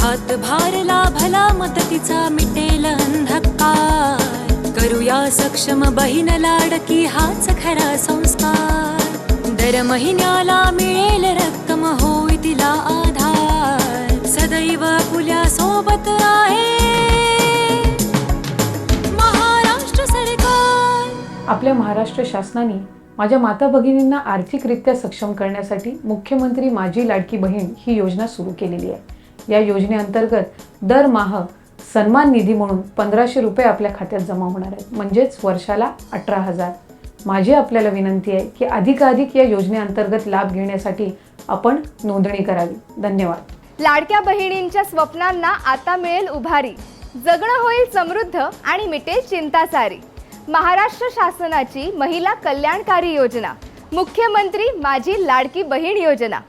हात भारला भला मदतीचा मिटेल अंधकार. करूया सक्षम बहीण लाडकी हाच खरा संस्कार. दर महिन्याला मिळेल रक्कम होई तिला आधार. सदैव फुल्या सोबत आहे. महाराष्ट्र सरकार. आपल्या महाराष्ट्र शासनाने माझ्या माता भगिनींना आर्थिकरित्या सक्षम करण्यासाठी मुख्यमंत्री माझी लाडकी बहीण ही योजना सुरू केलेली आहे. या योजनेअंतर्गत दरमहा सन्मान निधी म्हणून पंधराशे रुपये आपल्या खात्यात जमा होणार आहेत. म्हणजेच वर्षाला अठरा हजार. माझी आपल्याला विनंती आहे की अधिकाधिक या योजनेअंतर्गत लाभ घेण्यासाठी आपण नोंदणी करावी. धन्यवाद. लाडक्या बहिणींच्या स्वप्नांना आता मिळेल उभारी. जगणं होईल समृद्ध आणि मिटेल चिंतासारी. महाराष्ट्र शासनाची महिला कल्याणकारी योजना. मुख्यमंत्री माझी लाडकी बहीण योजना.